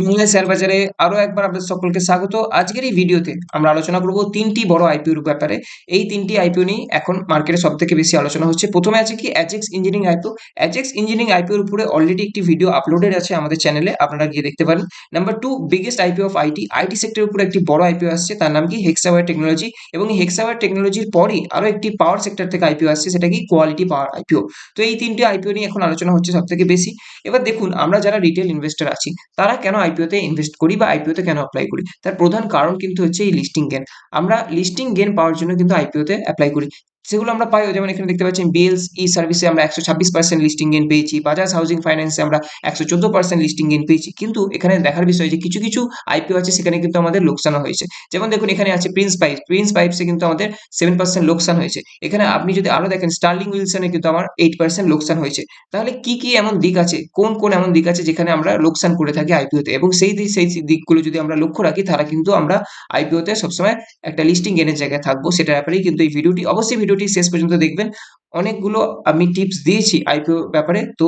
Bangla share বাজারে আরও একবার আপনাদের সকলকে স্বাগত। আজকের এই ভিডিওতে আমরা আলোচনা করব তিনটি বড় আইপিওর ব্যাপারে। এই তিনটি আইপিও নিয়ে এখন মার্কেটে সব থেকে বেশি আলোচনা হচ্ছে। প্রথমে আছে কি? Ajax engineering IPO Ajax engineering আইপিওর উপরে অলরেডি একটি ভিডিও আপলোডেড আছে আমাদের চ্যানেলে আপনারা গিয়ে দেখতে পারেন। Number two biggest IPO of IT IT সেক্টরের উপরে একটি বড় আইপিও আসছে। তার নাম কি? হেক্সাওয়ার টেকনোলজি এবং এই হেক্সাওয়ার টেকনোলজির পরই আরও একটি পাওয়ার সেক্টর থেকে আইপিও আসছে। সেটা কি? কোয়ালিটি পাওয়ার আইপিও তো এই তিনটি আইপিও নিয়ে এখন আলোচনা হচ্ছে সব থেকে বেশি। এবার দেখুন, আমরা যারা রিটেল ইনভেস্টর আছি, তারা কেন আইপিওতে ইনভেস্ট করি বা আইপিওতে কেন অ্যাপ্লাই করি? তার প্রধান কারণ কিন্তু হচ্ছে এই লিস্টিং গেন আমরা লিস্টিং গেন পাওয়ার জন্য কিন্তু আইপিওতে অ্যাপ্লাই করি। সেগুলো আমরা পাই যেমন এখানে দেখতে পাচ্ছি বিএলস ই সার্ভিসে আমরা একশো ছাব্বিশ পার্সেন্ট লিস্টিং গেন পেয়েছি। বাজাজ হাউজিং ফাইন্যান্সে আমরা একশো চোদ্দ পার্সেন্ট লিস্টিং গেন পেয়েছি। কিন্তু এখানে দেখার বিষয় যে কিছু কিছু আইপিও আছে, সেখানে কিন্তু আমাদের লোকসানও হয়েছে। যেমন দেখুন, এখানে আছে প্রিন্স পাইপ প্রিন্স পাইপসে কিন্তু আমাদের সেভেন পার্সেন্ট লোকসান হয়েছে। এখানে আপনি যদি আরও দেখেন স্টার্লিং উইলসনে কিন্তু আমার এইট পার্সেন্ট লোকসান হয়েছে। তাহলে কি কি এমন দিক আছে? কোন কোন এমন দিক আছে যেখানে আমরা লোকসান করে থাকি আইপিওতে এবং সেই সেই দিকগুলো যদি আমরা লক্ষ্য রাখি, তাহলে কিন্তু আমরা আইপিওতে সবসময় একটা লিস্টিং গেনের জায়গায় থাকব। সেটার ব্যাপারেই কিন্তু এই ভিডিওটি অবশ্যই ভিডিওটি শেষ পর্যন্ত দেখবেন। অনেকগুলো আমি টিপস দিয়েছি আইপিও ব্যাপারে। তো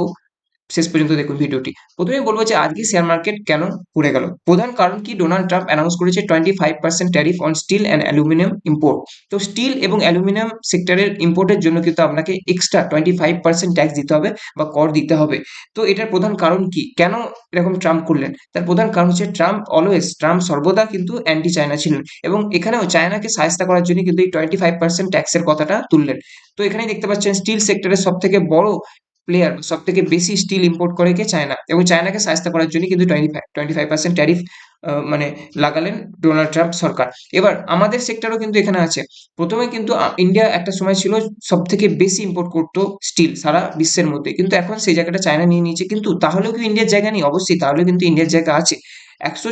শেষ পর্যন্ত দেখুন ভিডিওটি। প্রথমে বলব যে আজকে শেয়ার মার্কেট কেন পড়ে গেল? প্রধান কারণ কি? ডোনাল্ড ট্রাম্প অ্যানাউন্স করেছে twenty five percent tariff on steel and aluminium import তো স্টিল এবং অ্যালুমিনিয়াম সেক্টরের ইম্পোর্টের জন্য কিন্তু আপনাকে extra twenty five percent tax দিতে হবে বা কর দিতে হবে। তো এটার প্রধান কারণ কি? কেন এরকম ট্রাম্প করলেন? তার প্রধান কারণ হচ্ছে ট্রাম্প অলওয়েজ ট্রাম্প সর্বদা কিন্তু অ্যান্টি চায়না ছিলেন এবং এখানেও চায়নাকে সাহায্য করার জন্য কিন্তু এই টোয়েন্টি ফাইভ পার্সেন্ট ট্যাক্সের কথাটা তুললেন। তো এখানেই দেখতে পাচ্ছেন স্টিল সেক্টরের সব থেকে বড় প্লেয়ার সব থেকে বেশি স্টিল ইম্পোর্ট করে কে? চায়না এবং চায়নাকে সাহায্য করার জন্য কিন্তু twenty five twenty five percent tariff মানে লাগালেন ডোনাল্ড ট্রাম্প সরকার। এবার আমাদের সেক্টরও কিন্তু এখানে আছে। প্রথমে কিন্তু ইন্ডিয়া একটা সময় ছিল সব থেকে বেশি ইম্পোর্ট করতো স্টিল সারা বিশ্বের মধ্যে। কিন্তু এখন সেই জায়গাটা চায়না নিয়ে নিয়েছে। কিন্তু তাহলেও কি ইন্ডিয়ার জায়গা নেই? অবশ্যই, তাহলেও কিন্তু ইন্ডিয়ার জায়গা আছে। একশো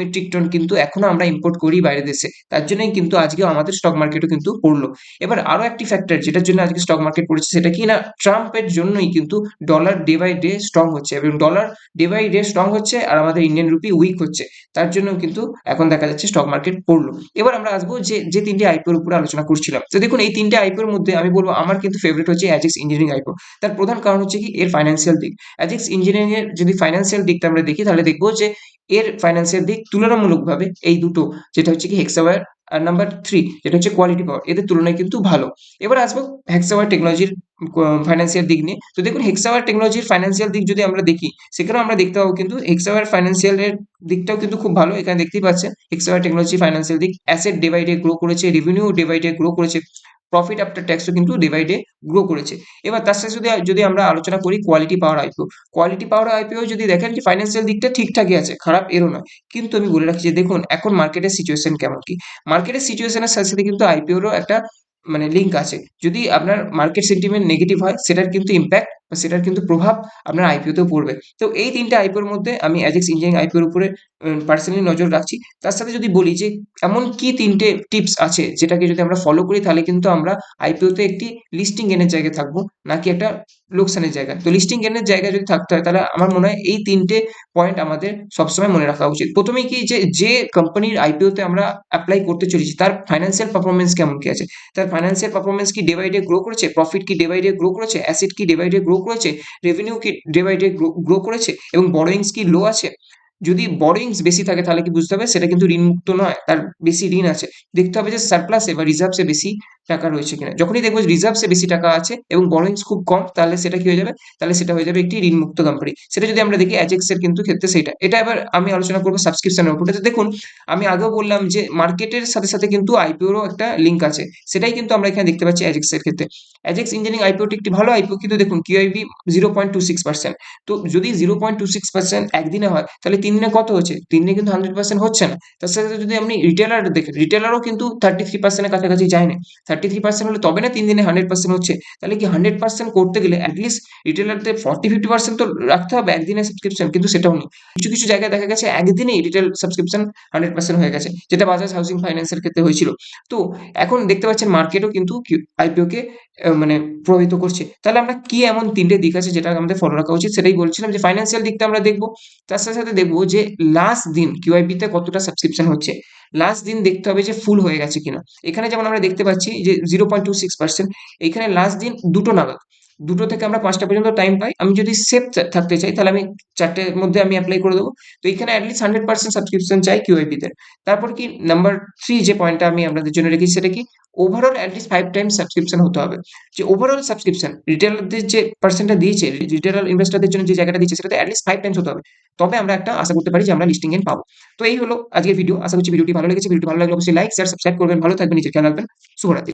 মেট্রিক টন কিন্তু এখনও আমরা ইম্পোর্ট করি বাইরে দেশে। তার জন্যই কিন্তু আজকেও আমাদের স্টক মার্কেটও কিন্তু পড়ল। এবার একটি ফ্যাক্টর যেটার জন্য আজকে স্টক মার্কেট পড়েছে সেটা কি না? ট্রাম্পের জন্যই কিন্তু dollar day by day strong হচ্ছে এবং dollar day by day strong হচ্ছে আর আমাদের ইন্ডিয়ান রুপি উইক হচ্ছে। তার জন্য কিন্তু এখন দেখা যাচ্ছে স্টক মার্কেট পড়ল। এবার আমরা আসব যে যে তিনটে আইপিওর উপরে আলোচনা করছিলাম। তো দেখুন, এই তিনটে আইপিওর মধ্যে আমি বলব আমার কিন্তু ফেভারিট হচ্ছে অ্যাজেক্স ইঞ্জিনিয়ারিং আইপিও তার প্রধান কারণ হচ্ছে কি? এর ফাইন্যান্সিয়াল দিক। অ্যাজেক্স ইঞ্জিনিয়ারিং এর যদি ফাইন্যান্সিয়াল দিকটা আমরা দেখি তাহলে দেখব যে এর ফাইন্যান্সিয়াল দিক তুলনামূলকভাবে এই দুটো, যেটা হচ্ছে কি হেক্সাওয়ার আর নাম্বার থ্রি যেটা হচ্ছে কোয়ালিটি পাওয়ার এদের তুলনায় কিন্তু ভালো। এবার আসব হেক্সাওয়ার টেকনোলজির ফাইন্যান্সিয়াল দিক নিয়ে। তো দেখুন হেক্সাওয়ার টেকনোলজির ফাইন্যান্সিয়াল দিক যদি আমরা দেখি, সেখানেও আমরা দেখতে পাবো কিন্তু হেক্সাওয়ার ফাইন্যান্সিয়ালের দিকটাও কিন্তু খুব ভালো। এখানে দেখতেই পাচ্ছেন হেক্সাওয়ার টেকনোলজি ফাইন্যান্সিয়াল দিক asset day by day grow করেছে revenue day by day grow করেছে। প্রফিট আফটার ট্যাক্সও কিন্তু ডে বাই ডে গ্রো করেছে। এবার তার সাথে যদি যদি আমরা আলোচনা করি quality power IPO quality power IPO যদি দেখেন যে ফাইন্যান্সিয়াল দিকটা ঠিকঠাকই আছে, খারাপ এরও নয়। কিন্তু আমি বলে রাখি যে দেখুন, এখন মার্কেটের সিচুয়েশন কেমন কি? মার্কেটের সিচুয়েশনের সাথে সাথে কিন্তু আইপিওরও একটা মানে লিঙ্ক আছে। যদি আপনার মার্কেট সেন্টিমেন্ট নেগেটিভ হয়, সেটার কিন্তু ইম্প্যাক্ট বা সেটার কিন্তু প্রভাব আপনার আইপিওতেও পড়বে। তো এই তিনটে আইপিওর মধ্যে আমি অ্যাজেক্স ইঞ্জিনিয়ারিং আইপিওর উপরে পার্সোনালি নজর রাখছি। তার সাথে যদি বলি যে, এমন কি তিনটে টিপস আছে যেটাকে যদি আমরা ফলো করি, তাহলে কিন্তু আমরা আইপিওতে একটি লিস্টিং গেনের জায়গায় থাকব, নাকি একটা লোকসানের জায়গা তো লিস্টিং গেনের জায়গায় যদি থাকতে হয়, তাহলে আমার মনে হয় এই তিনটে পয়েন্ট আমাদের সবসময় মনে রাখা উচিত। প্রথমেই কি যে যে কোম্পানির আইপিওতে আমরা অ্যাপ্লাই করতে চলেছি, তার ফাইন্যান্সিয়াল পারফরমেন্স কেমন কি আছে? তার ফাইন্যান্সিয়াল পারফরমেন্স কি ডে বাই ডে গ্রো করেছে? প্রফিট কি ডে বাই ডে গ্রো করেছে? অ্যাসেট কি ডে বাই ডে গ্রো করেছে? রেভিনিউ কি ডে বাই ডে গ্রো করেছে? এবং বড়োইংস কি লো আছে? যদি বরিংস বেশি থাকে তাহলে কি বুঝতে হবে? সেটা কিন্তু ঋণমুক্ত নয়, তার বেশি ঋণ আছে। দেখতে হবে যে সারপ্লাসে বা রিজার্ভসে বেশি টাকা রয়েছে কিনা। যখনই দেখব রিজার্ভসে বেশি টাকা আছে এবং বরোইংস খুব কম, তাহলে সেটা কি হয়ে যাবে? তাহলে সেটা হয়ে যাবে একটি ঋণমুক্ত কোম্পানি সেটা যদি আমরা দেখি অ্যাজেক্সের কিন্তু ক্ষেত্রে সেটা এটা এবার আমি আলোচনা করব সাবস্ক্রিপশনের উপরে। দেখুন, আমি আগেও বললাম যে মার্কেটের সাথে সাথে কিন্তু আইপিওরও একটা লিঙ্ক আছে। সেটাই কিন্তু আমরা এখানে দেখতে পাচ্ছি অ্যাজেক্সের ক্ষেত্রে। অ্যাজেক্স ইঞ্জিনিয়ারিং আইপিওটি একটি ভালো আইপিও কিন্তু দেখুন QIB zero point two six percent তো যদি zero point two six percent একদিনে হয়, তাহলে তিন দিনে কত হচ্ছে? তিন দিনে কিন্তু হান্ড্রেড পার্সেন্ট হচ্ছে না। তার সাথে যদি আপনি রিটেলার দেখেন রিটেলারও কিন্তু থার্টি থ্রি পার্সেন্টের কাছাকাছি যায় না। থার্টি থ্রি পার্সেন্ট হলে তবে না তিন দিনে হান্ড্রেড পার্সেন্ট হচ্ছে। তাহলে কি হান্ড্রেড পার্সেন্ট করতে গেলে অ্যাটলিস্ট রিটেলারদের ফর্টি ফিফটি পার্সেন্ট তো রাখতে হবে একদিনের সাবস্ক্রিপশন কিন্তু সেটাও নেই। কিছু কিছু জায়গায় দেখা গেছে একদিনেই রিটেল সাবস্ক্রিপশন হান্ড্রেড পার্সেন্ট হয়ে গেছে, যেটা বাজাজ হাউসিং ফাইন্যান্সের ক্ষেত্রে হয়েছিল। তো এখন দেখতে পাচ্ছেন মার্কেটও কিন্তু আইপিওকে মানে প্রভাবিত করছে। তাহলে আমরা কি এমন তিনটে দিক আছে যেটা আমাদের ফলো রাখা উচিত? সেটাই বলছিলাম যে ফাইন্যান্সিয়াল দিকটা আমরা দেখব। তার সাথে সাথে দেখব যে লাস্ট দিন কিউআইবিতে কতটা সাবস্ক্রিপশন হচ্ছে। লাস্ট দিন দেখতে হবে যে ফুল হয়ে গেছে কিনা। এখানে যেমন আমরা দেখতে পাচ্ছি যে zero point two six percent এখানে লাস্ট দিন দুটো নাগাদ। দুটো থেকে আমরা পাঁচটা পর্যন্ত টাইম পাই। আমি যদি সেফ থাকতে চাই, তাহলে আমি চারটের মধ্যে আমি অ্যাপ্লাই করে দেবো। তো এখানে অ্যাটলিস্ট হান্ড্রেড পার্সেন্ট সাবস্ক্রিপশন চাই তে। তারপর কি নাম্বার থ্রি যে পয়েন্টটা আমি আপনাদের জন্য রেখেছি, সেটা কি? Overall at least five times subscription হতে হবে। যে ওভারঅল সাবস্ক্রিপশন রিটেলারদের যে পার্সেন্টটা দিয়েছে রিটেলার ইনভেস্টারদের জন্য যে জায়গাটা দিয়েছে, সেটাতে অ্যাটলিস্ট ফাইভ টাইমস হতে হবে। তবে আমরা একটা আশা করতে পারি যে আমরা লিস্টিং গেন পাবো। তো এই হলো আজকের ভিডিও আশা করছি ভিডিওটি ভালো লেগেছে। ভিডিওটি ভালো লাগলে অবশ্যই লাইক শেয়ার সাবস্ক্রাইব করবেন। ভালো থাকবেন, নিজের খেয়াল রাখবেন। শুভরাত্রি।